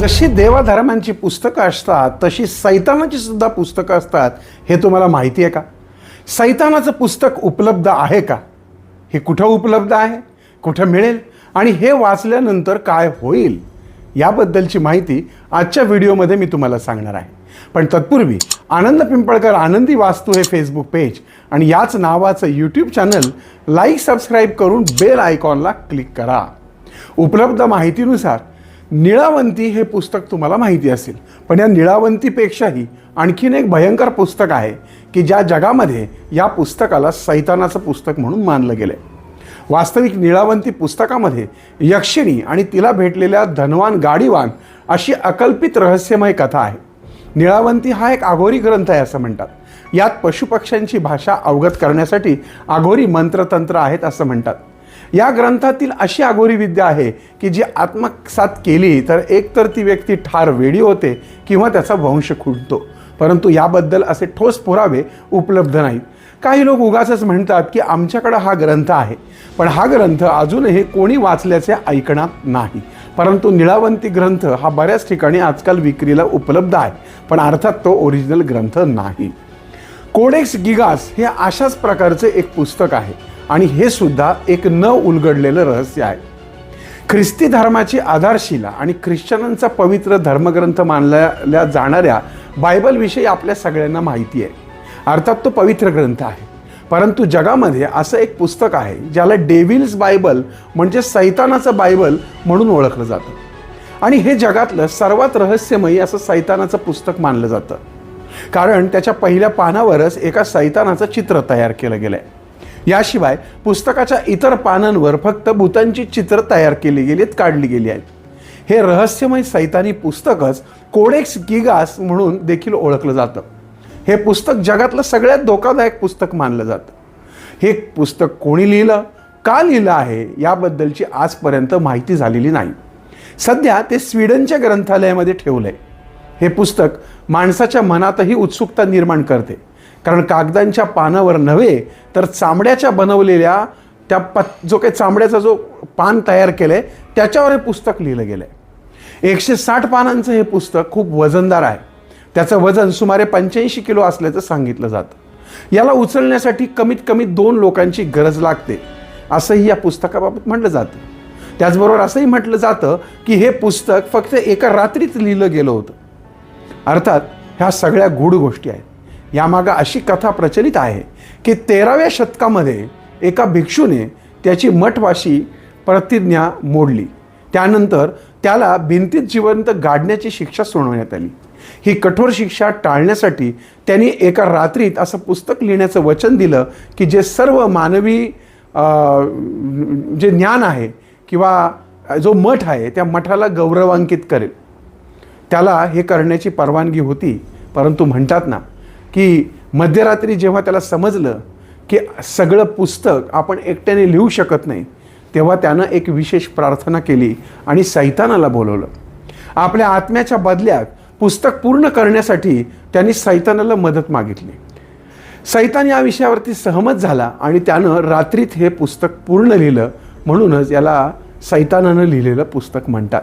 जशी देवाधर्मांची पुस्तकं असतात तशी सैतानाची सुद्धा पुस्तकं असतात हे तुम्हाला माहिती आहे का? सैतानाचं पुस्तक उपलब्ध आहे का? हे कुठं उपलब्ध आहे? कुठं मिळेल? आणि हे वाचल्यानंतर काय होईल? याबद्दलची माहिती आजच्या व्हिडिओमध्ये मी तुम्हाला सांगणार आहे. पण तत्पूर्वी आनंद पिंपळकर आनंदी वास्तू हे फेसबुक पेज आणि याच नावाचं यूट्यूब चॅनल लाईक सबस्क्राईब करून बेल आयकॉनला क्लिक करा. उपलब्ध माहितीनुसार निळावंती हे पुस्तक तुम्हाला माहिती असेल. पण या निळावंतीपेक्षाही आणखीन एक भयंकर पुस्तक आहे की ज्या जगामध्ये या पुस्तकाला सैतानाचं पुस्तक म्हणून मानलं गेलं आहे वास्तविक निळावंती पुस्तकामध्ये यक्षिणी आणि तिला भेटलेल्या धनवान गाडीवान अशी अकल्पित रहस्यमय कथा आहे. निळावंती हा एक आघोरी ग्रंथ आहे असं म्हणतात. यात पशुपक्ष्यांची भाषा अवगत करण्यासाठी आघोरी मंत्रतंत्र आहेत असं म्हणतात. या ग्रंथातील अशी आघोरी विद्या आहे की जी आत्मसात केली तर एकतर ती व्यक्ती ठार वेडी होते किंवा त्याचा वंश खुंटतो. परंतु याबद्दल असे ठोस पुरावे उपलब्ध नाहीत. काही लोक उगाचच म्हणतात की आमच्याकडं हा ग्रंथ आहे पण हा ग्रंथ अजूनही कोणी वाचल्याचे ऐकणार नाही. परंतु निळावंती ग्रंथ हा बऱ्याच ठिकाणी आजकाल विक्रीला उपलब्ध आहे पण अर्थात तो ओरिजिनल ग्रंथ नाही. कोडेक्स गिगास हे अशाच प्रकारचे एक पुस्तक आहे आणि हे सुद्धा एक न उलगडलेलं रहस्य आहे. ख्रिस्ती धर्माची आधारशिला आणि ख्रिश्चनांचा पवित्र धर्मग्रंथ मानल्या जाणाऱ्या बायबलविषयी आपल्या सगळ्यांना माहिती आहे. अर्थात तो पवित्र ग्रंथ आहे. परंतु जगामध्ये असं एक पुस्तक आहे ज्याला डेव्हिल्स बायबल म्हणजे सैतानाचं बायबल म्हणून ओळखलं जातं. आणि हे जगातलं सर्वात रहस्यमयी असं सैतानाचं पुस्तक मानलं जातं. कारण त्याच्या पहिल्या पानावरच एका सैतानाचं चित्र तयार केलं गेलं आहे याशिवाय पुस्तकाच्या इतर पानांवर फक्त भूतांची चित्र तयार केली गेली आहेत काढली गेली आहेत. हे रहस्यमय सैतानी पुस्तकच कोडेक्स गिगास म्हणून देखील ओळखलं जातं. हे पुस्तक जगातलं सगळ्यात धोकादायक पुस्तक मानलं जातं. हे पुस्तक कोणी लिहिलं का लिहिलं आहे याबद्दलची आजपर्यंत माहिती झालेली नाही. सध्या ते स्वीडनच्या ग्रंथालयामध्ये ठेवलं आहे हे पुस्तक माणसाच्या मनातही उत्सुकता निर्माण करते. कारण कागदांच्या पानावर नव्हे तर चामड्याच्या बनवलेल्या त्या पत जो काही चामड्याचा जो पान तयार केलं आहे त्याच्यावर हे पुस्तक लिहिलं गेलं आहे एकशे साठ पानांचं हे पुस्तक खूप वजनदार आहे. त्याचं वजन सुमारे पंच्याऐंशी किलो असल्याचं सांगितलं जातं. याला उचलण्यासाठी कमीत कमी दोन लोकांची गरज लागते असंही या पुस्तकाबाबत म्हटलं जातं. त्याचबरोबर असंही म्हटलं जातं की हे पुस्तक फक्त एका रात्रीत लिहिलं गेलं होतं. अर्थात ह्या सगळ्या गूढ गोष्टी आहेत. यामागं अशी कथा प्रचलित आहे की तेराव्या शतकामध्ये एका भिक्षूने त्याची मठवाशी प्रतिज्ञा मोडली. त्यानंतर त्याला भिंतीत जिवंत गाडण्याची शिक्षा सुनावण्यात आली. ही कठोर शिक्षा टाळण्यासाठी त्यांनी एका रात्रीत असं पुस्तक लिहिण्याचं वचन दिलं की जे सर्व मानवी जे ज्ञान आहे किंवा जो मठ आहे त्या मठाला गौरवांकित करेल. त्याला हे करण्याची परवानगी होती परंतु म्हणतात ना की मध्यरात्री जेव्हा त्याला समजलं की सगळं पुस्तक आपण एकट्याने लिहू शकत नाही तेव्हा त्यानं एक विशेष प्रार्थना केली आणि सैतानाला बोलवलं. आपल्या आत्म्याच्या बदल्यात पुस्तक पूर्ण करण्यासाठी त्यांनी सैतानाला मदत मागितली. सैतान या विषयावरती सहमत झाला आणि त्यानं रात्रीत हे पुस्तक पूर्ण लिहिलं म्हणूनच याला सैतानानं लिहिलेलं पुस्तक म्हणतात.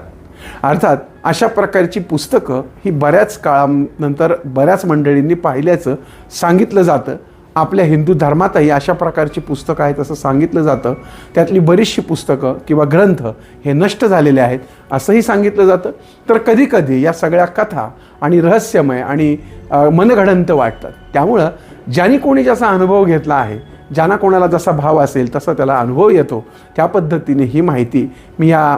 अर्थात अशा प्रकारची पुस्तकं ही बऱ्याच काळानंतर बऱ्याच मंडळींनी पाहिल्याचं सांगितलं जातं. आपल्या हिंदू धर्मातही अशा प्रकारची पुस्तकं आहेत असं सांगितलं जातं. त्यातली बरीचशी पुस्तकं किंवा ग्रंथ हे नष्ट झालेले आहेत असंही सांगितलं जातं. तर कधीकधी या सगळ्या कथा आणि रहस्यमय आणि मनघडंत वाटतात. त्यामुळं ज्यांनी कोणी जसा अनुभव घेतला आहे ज्यांना कोणाला जसा भाव असेल तसा त्याला अनुभव येतो. त्या पद्धतीने ही माहिती मी या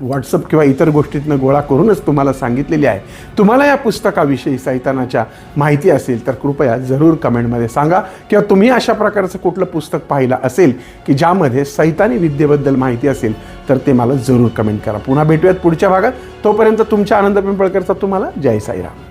व्हॉट्सअप किंवा इतर गोष्टीतनं गोळा करूनच तुम्हाला सांगितलेली आहे. तुम्हाला या पुस्तकाविषयी सैतानाच्या माहिती असेल तर कृपया जरूर कमेंटमध्ये सांगा. किंवा तुम्ही अशा प्रकारचं कुठलं पुस्तक पाहिलं असेल की ज्यामध्ये सैतानी विद्येबद्दल माहिती असेल तर ते मला जरूर कमेंट करा. पुन्हा भेटूयात पुढच्या भागात. तोपर्यंत तुमच्या आनंद पिंपळकरचा तुम्हाला जय साईराम.